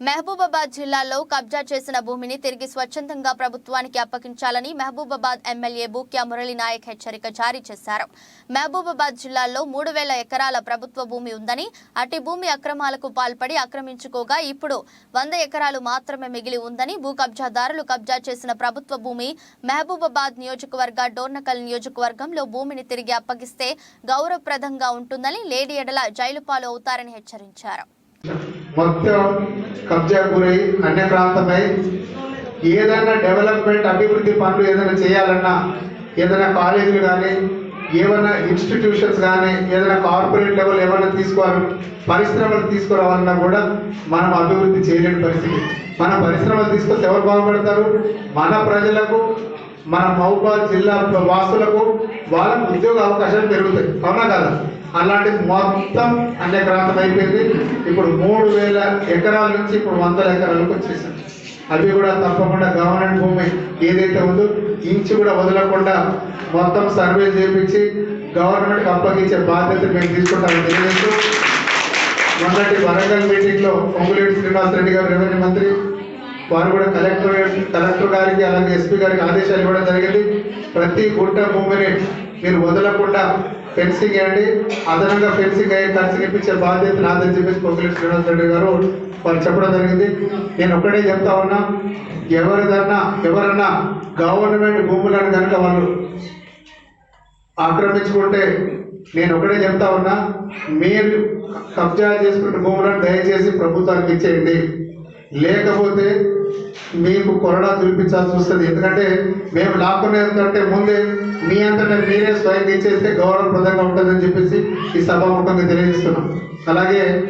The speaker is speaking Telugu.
మహబూబాబాద్ జిల్లాలో కబ్జా చేసిన భూమిని తిరిగి స్వచ్ఛందంగా ప్రభుత్వానికి అప్పగించాలని మహబూబాబాద్ ఎమ్మెల్యే బూక్యా మురళీ నాయక్ హెచ్చరిక జారీ చేశారు. మహబూబాబాద్ జిల్లాలో మూడు వేల ఎకరాల ప్రభుత్వ భూమి ఉందని అటు భూమి అక్రమాలకు పాల్పడి ఆక్రమించుకోగా ఇప్పుడు వంద ఎకరాలు మాత్రమే మిగిలి ఉందని భూ కబ్జాదారులు కబ్జా చేసిన ప్రభుత్వ భూమి మహబూబాబాద్ నియోజకవర్గ డోర్నకల్ నియోజకవర్గంలో భూమిని తిరిగి అప్పగిస్తే గౌరవప్రదంగా ఉంటుందని లేడీ ఎడల జైలు పాలు అవుతారని హెచ్చరించారు. మొత్తం కబ్జా గురై అన్యక్రాంతమై ఏదైనా డెవలప్మెంట్ అభివృద్ధి పనులు ఏదైనా చేయాలన్నా ఏదైనా కాలేజీలు కానీ ఏమైనా ఇన్స్టిట్యూషన్స్ కానీ ఏదైనా కార్పొరేట్ లెవెల్ ఏమైనా తీసుకోవాలి పరిశ్రమలు తీసుకురావాలన్నా కూడా మనం అభివృద్ధి చేయలేని పరిస్థితి. మన పరిశ్రమలు తీసుకొస్తే ఎవరు బాగుపడతారు? మన ప్రజలకు మన మహబూబాద్ జిల్లా వాసులకు వాళ్ళకు ఉద్యోగ అవకాశాలు పెరుగుతాయి. అవునా కదా? అలాంటిది మొత్తం అన్యక్రాంతం అయిపోయింది. ఇప్పుడు మూడు వేల ఎకరాల నుంచి ఇప్పుడు వందల ఎకరాలకు వచ్చేసాం అవి కూడా తప్పకుండా గవర్నమెంట్ భూమి ఏదైతే ఉందో ఇంచు కూడా వదలకుండా మొత్తం సర్వే చేపించి గవర్నమెంట్కి అప్పగించే బాధ్యత మేము తీసుకుంటామని తెలియజేస్తూ మొన్నటి వరంగల్ మీటింగ్లో పొంగులేటి శ్రీనివాస్ రెడ్డి గారు రెవెన్యూ మంత్రి వారు కూడా కలెక్టర్ కలెక్టర్ గారికి అలాగే ఎస్పీ గారికి ఆదేశాలు ఇవ్వడం జరిగింది. ప్రతి గుంట భూమిని మీరు వదలకుండా ఫెన్సింగ్ వేయండి అదనంగా ఫెన్సింగ్ అయ్యే ఖర్చు ఇప్పించే బాధ్యత నాదని చెప్పేసి పొంగులేటి శ్రీనివాస్ రెడ్డి గారు వారు చెప్పడం జరిగింది. నేను ఒక్కడే చెప్తా ఉన్నా ఎవరిదన్నా ఎవరన్నా గవర్నమెంట్ భూములను కనుక వాళ్ళు ఆక్రమించుకుంటే నేను ఒకటే చెప్తా ఉన్నా మీరు కబ్జా చేసుకున్న భూములను దయచేసి ప్రభుత్వానికి ఇచ్చేయండి. లేకపోతే మీకు కొరడా చూపించాల్సి వస్తుంది. ఎందుకంటే మేము లాక్కునేది కంటే ముందే మీ అంతటా మీరే స్వయం ఇచ్చేస్తే గౌరవప్రదంగా ఉంటుందని చెప్పేసి ఈ సభాముఖంగా తెలియజేస్తున్నాం. అలాగే